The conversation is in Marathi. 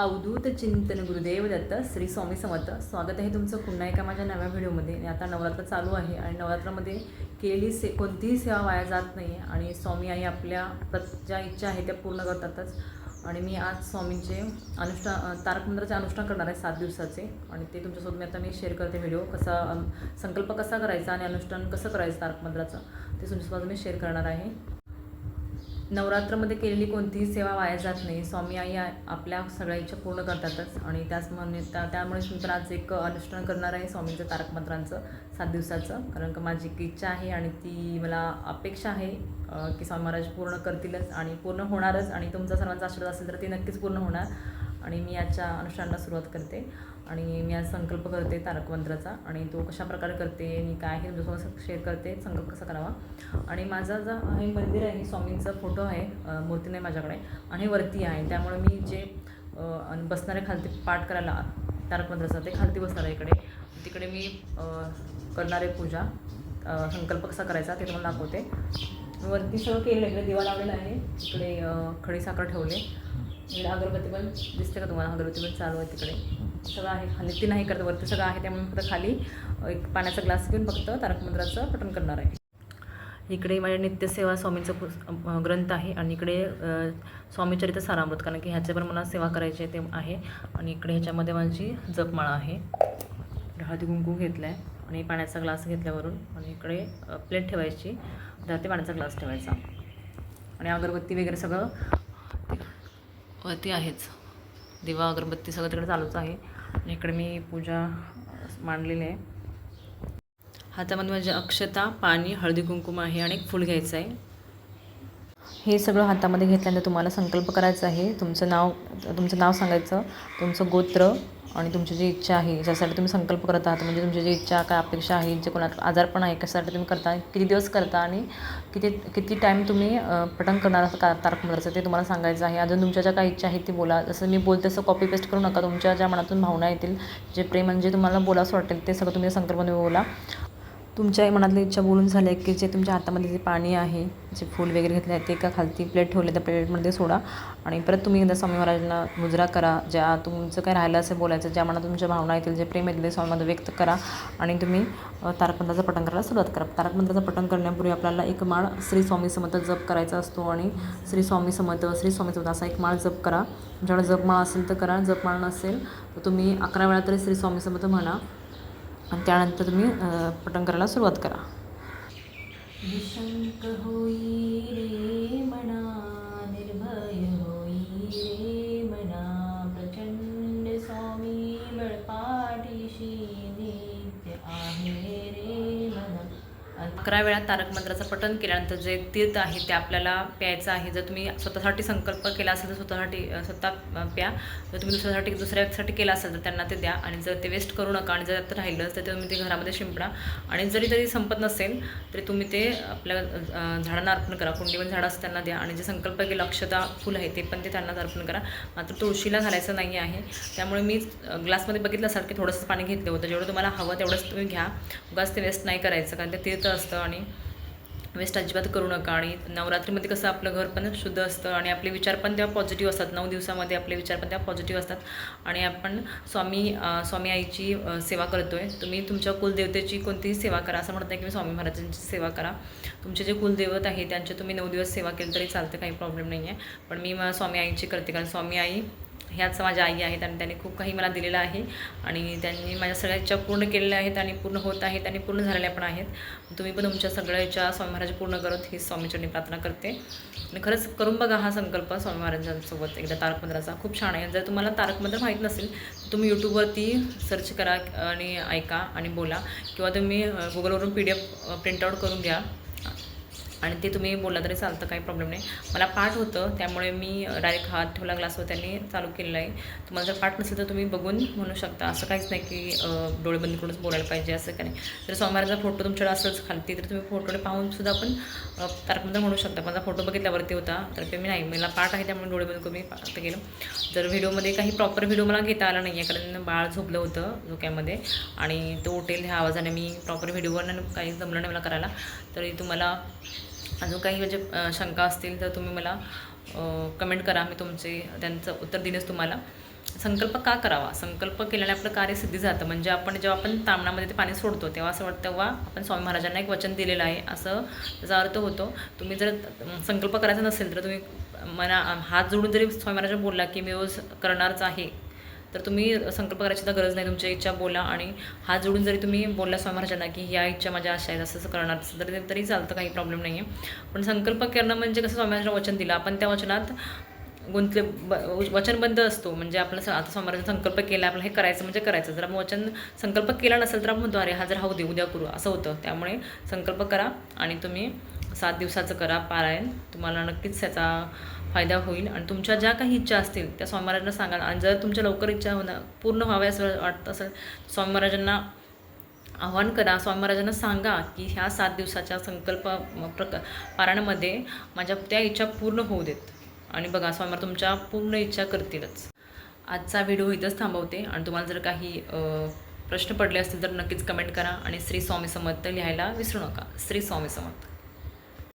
अवधूत चिंतन गुरुदेव दत्त श्री स्वामी समर्थ. स्वागत आहे तुमचं पुन्हा एका माझ्या नव्या व्हिडिओमध्ये. आणि आता नवरात्र चालू आहे आणि नवरात्रामध्ये केली से कोणतीही सेवा वाया जात नाही आहे आणि स्वामी आई आपल्या प्रत ज्या इच्छा आहे त्या पूर्ण करतातच. आणि मी आज स्वामींचे अनुष्ठान तारकमंत्राचे अनुष्ठान करणार आहे सात दिवसाचे. आणि ते तुमच्यासोबत मी आता मी शेअर करते व्हिडिओ कसा संकल्प कसा करायचा आणि अनुष्ठान कसं करायचं तारकमंत्राचं ते तुमच्यासोबत मी शेअर करणार आहे. नवरात्रामध्ये केलेली कोणतीही सेवा वाया जात नाही. स्वामी आई आपल्या सगळ्या इच्छा पूर्ण करतातच आणि त्याच म्हणे त्या त्यामुळेच मी पण आज एक अनुष्ठान करणार आहे स्वामींचं तारक मंत्रांचं सात दिवसाचं. कारण का माझी एक इच्छा आहे आणि ती मला अपेक्षा आहे की स्वामी महाराज पूर्ण करतीलच आणि पूर्ण होणारच आणि तुमचा सर्वांचा आशीर्वाद असेल तर ती नक्कीच पूर्ण होणार. आणि मी याच्या अनुष्ठानाला सुरुवात करते. आणि मी आज संकल्प करते तारकमंत्राचा आणि तो कशा प्रकारे करते आणि काय आहे तुमच्यासोबत शेअर करते. संकल्प कसा करावा? आणि माझा जो हे मंदिर आहे स्वामींचा फोटो आहे मूर्ती नाही माझ्याकडे आणि हे वरती आहे. त्यामुळे मी जे बसणारे खालती पाठ करायला तारकमंत्राचा ते खालती बसणार आहे इकडे. तिकडे मी करणारे पूजा. संकल्प कसा करायचा ते तुम्हाला दाखवते. वरती सगळं केलेलं इकडे दिवा लावलेला आहे. इकडे खडीसाखर खडी साखर ठेवले. इकडे अगरबत्ती पण दिसते का तुम्हाला? अगरबत्ती पण चालू आहे तिकडे. सगळं आहे खाली. ती नाही करत वरती सगळं आहे त्यामुळे फक्त खाली एक पाण्याचा ग्लास घेऊन फक्त तारक मंदिराचं पठण करणार आहे. इकडे माझ्या नित्यसेवा स्वामींचा पुस ग्रंथ आहे आणि इकडे स्वामीचरित स्वामीचरित्र सारामृत कारण की ह्याचे पण मला सेवा करायची आहे ते आहे. आणि इकडे ह्याच्यामध्ये माझी जपमाळा आहे. हळदी कुंकू घेतला आहे आणि पाण्याचा ग्लास घेतल्यावरून आणि इकडे प्लेट ठेवायची. त्यात ते पाण्याचा ग्लास ठेवायचा. आणि अगरबत्ती वगैरे सगळं वरती आहेच. दिवा अगरबत्ती सगळं तिकडे चालूच आहे. आणि इकडे मी पूजा मांडलेली आहे. हातामध्ये माझी अक्षता पाणी हळदी कुंकुम आहे आणि एक फूल घ्यायचं आहे. हे सगळं हातामध्ये घेतल्यानंतर तुम्हाला संकल्प करायचा आहे. तुमचं नाव तुमचं नाव सांगायचं तुमचं गोत्र आणि तुमची जी इच्छा आहे ज्यासाठी तुम्ही संकल्प करत आहात म्हणजे तुमची जी इच्छा काय अपेक्षा आहे जे कोणा आजारपण आहे कशासाठी तुम्ही करता किती दिवस करता आणि किती किती टाईम तुम्ही पटन करणार असं का तारक ते तुम्हाला सांगायचं आहे. अजून तुमच्या ज्या काय इच्छा आहेत ती बोला. जसं मी बोलते तसं कॉपी पेस्ट करू नका. तुमच्या ज्या मनातून भावना येतील जे प्रेम म्हणजे तुम्हाला बोलावं वाटेल ते सगळं तुम्ही संकल्पने बोला. तुमच्या मनातली इच्छा बोलून झाल्या की जे तुमच्या हातामध्ये जे पाणी आहे जे फूल वगैरे घेतले आहे ते एका खालती प्लेट ठेवले त्या प्लेटमध्ये सोडा. आणि परत तुम्ही एकदा स्वामी महाराजांना मुजरा करा ज्या तुमचं काय राहिलं असेल बोलायचं ज्या मनात तुमच्या भावना येतील जे प्रेम येतील ते स्वामीमध्ये व्यक्त करा. आणि तुम्ही तारकमंत्राचं पठण करायला सुरुवात करा. तारकमंत्राचं पठण करण्यापूर्वी आपल्याला एक माळ श्री स्वामी समर्थ जप करायचा असतो आणि श्री स्वामी समर्थ श्री स्वामी समर्थ असा एक माळ जप करा. तुमच्याकडे जपमाळ असेल तर करा. जपमाळ नसेल तर तुम्ही अकरा वेळा तरी श्री स्वामी समर्थ म्हणा. आणि त्यानंतर तुम्ही अ, पठण करायला सुरुवात करा. निशंक होई रे मना निर्भय होई रे मना प्रचंड स्वामी बळपाठीशी नित्य आहे. अकरा वेळा तारक मंत्राचं पठण केल्यानंतर जे तीर्थ आहे ते आपल्याला प्यायचं आहे जर तुम्ही स्वतःसाठी संकल्प केला असेल तर स्वतःसाठी स्वतः प्या. जर तुम्ही दुसऱ्यासाठी दुसऱ्या व्यक्तीसाठी केला असेल तर त्यांना ते द्या. आणि जर ते वेस्ट करू नका आणि जर ते राहिलं तर तुम्ही ते घरामध्ये शिंपडा. आणि जरी तरी संपत नसेल तरी तुम्ही ते आपल्या झाडांना अर्पण करा. कुंडीवर झाडं असं त्यांना द्या. आणि जे संकल्प केलं अक्षता फुल आहे ते पण ते त्यांना अर्पण करा. मात्र तुळशीला घालायचं नाही आहे. त्यामुळे मी ग्लासमध्ये बघितलं असाल की थोडंसं पाणी घेतलं होतं. जेवढं तुम्हाला हवं तेवढंच तुम्ही घ्या. उगाच ते वेस्ट नाही करायचं कारण ते तीर्थ असतं आणि वेस्ट अजिबात करू नका. आणि नवरात्रीमध्ये कसं आपलं घर पण शुद्ध असतं आणि आपले विचार पण तेव्हा पॉझिटिव्ह असतात. नऊ दिवसामध्ये आपले विचार पण तेव्हा पॉझिटिव्ह असतात. आणि आपण स्वामी स्वामी आईची सेवा करतो आहे तुम्ही तुमच्या कुलदेवतेची कोणतीही सेवा करा. असं म्हणत नाही की मी स्वामी महाराजांची सेवा करा. तुमचे जे कुलदैवत आहे त्यांचे तुम्ही नऊ दिवस सेवा केली तरी चालतं. काही प्रॉब्लेम नाही आहे पण मी स्वामी आईची करते. कारण स्वामी आई ह्याच माझ्या आई आहेत आणि त्यांनी खूप काही मला दिलेलं आहे. आणि त्यांनी माझ्या सगळ्या इच्छा पूर्ण केलेल्या आहेत आणि पूर्ण होत आहेत आणि पूर्ण झालेल्या पण आहेत. तुम्ही पण तुमच्या सगळ्या इच्छा स्वामी महाराज पूर्ण करत ही स्वामीचरणी प्रार्थना करते. आणि खरंच करून बघा हा संकल्प स्वामी महाराजांसोबत एकदा तारक मंत्राचा खूप छान आहे. जर तुम्हाला तारक मंत्र माहीत नसेल तर तुम्ही यूट्यूबवरती सर्च करा आणि ऐका आणि बोला. किंवा तुम्ही गुगलवरून पी डी एफ प्रिंटआउट करून घ्या. आणि ते तुम्ही बोलला तरी चालतं काही प्रॉब्लेम नाही. मला पाठ होतं त्यामुळे मी डायरेक्ट हात ठेवला ग्लासवर त्यांनी चालू केलेलं आहे. तुम्हाला जर पाठ नसेल तर तुम्ही बघून म्हणू शकता. असं काहीच नाही की डोळे बंद करूनच बोलायला पाहिजे असं काही नाही. जर स्वामीवाराचा फोटो तुमच्याकडे असेलच खालती तर तुम्ही फोटोकडे पाहूनसुद्धा आपण अं, म्हणू शकता. माझा फोटो बघितल्यावरती होता तर ते मी नाही मला पाठ आहे त्यामुळे डोळे बंद करून मी पाठ गेलो जर व्हिडिओमध्ये काही प्रॉपर व्हिडिओ मला घेता आला नाही आहे कारण बाळ झोपलं होतं झोक्यामध्ये आणि तो उठेल ह्या आवाजाने मी प्रॉपर व्हिडिओवर काही जमलं नाही मला करायला तरी तुम्हाला अजून काही म्हणजे शंका असतील तर तुम्ही मला कमेंट करा. मी तुमचे त्यांचं उत्तर देईनच तुम्हाला. संकल्प का करावा? संकल्प केल्याने आपलं कार्य सिद्धी जातं. म्हणजे आपण जेव्हा आपण तामणामध्ये ते पाणी सोडतो तेव्हा असं वाटतं तेव्हा आपण स्वामी महाराजांना एक वचन दिलेलं आहे. असं त्याचा अर्थ होतो. तुम्ही जर संकल्प करायचा नसेल तर तुम्ही मना हात जोडून जरी स्वामी महाराजांना बोलला की मी रोज करणारच आहे. तर तुम्ही संकल्प करायची तर गरज नाही तुमच्या इच्छा बोला आणि हात जोडून जरी तुम्ही बोलला स्वामी महाराजांना की या इच्छा माझ्या अशा आहेत असं करणार असं तरी तरी चालतं काही प्रॉब्लेम नाही आहे पण संकल्प करणं म्हणजे कसं स्वामी महाराजांना वचन दिलं. आपण त्या वचनात गुंतले ब वचनबद्ध असतो. म्हणजे आपलं स- आता स्वामराज संकल्प केला आपलं हे करायचं म्हणजे करायचं. जर आपण वचन संकल्प केला नसेल तर आपण म्हणतो अरे हा जर राहू दे उद्या करू. असं होतं. त्यामुळे संकल्प करा आणि तुम्ही सात दिवसाचं करा पारायण. तुम्हाला नक्कीच त्याचा फायदा होईल. आणि तुमच्या ज्या काही इच्छा असतील त्या स्वामी महाराजांना सांगाल आणि जर तुमच्या लवकर इच्छा होणं पूर्ण व्हाव्या असं वाटतं असेल स्वामी महाराजांना आव्हान करा. स्वामी महाराजांना सांगा की ह्या सात दिवसाच्या संकल्प म, प्रक पारायणामध्ये माझ्या त्या इच्छा पूर्ण होऊ देत. आणि बघा स्वामी महाराज तुमच्या पूर्ण इच्छा करतीलच. आजचा व्हिडिओ इथंच थांबवते. आणि तुम्हाला जर काही प्रश्न पडले असतील तर नक्कीच कमेंट करा. आणि श्री स्वामी समर्थ लिहायला विसरू नका. श्री स्वामी समर्थ.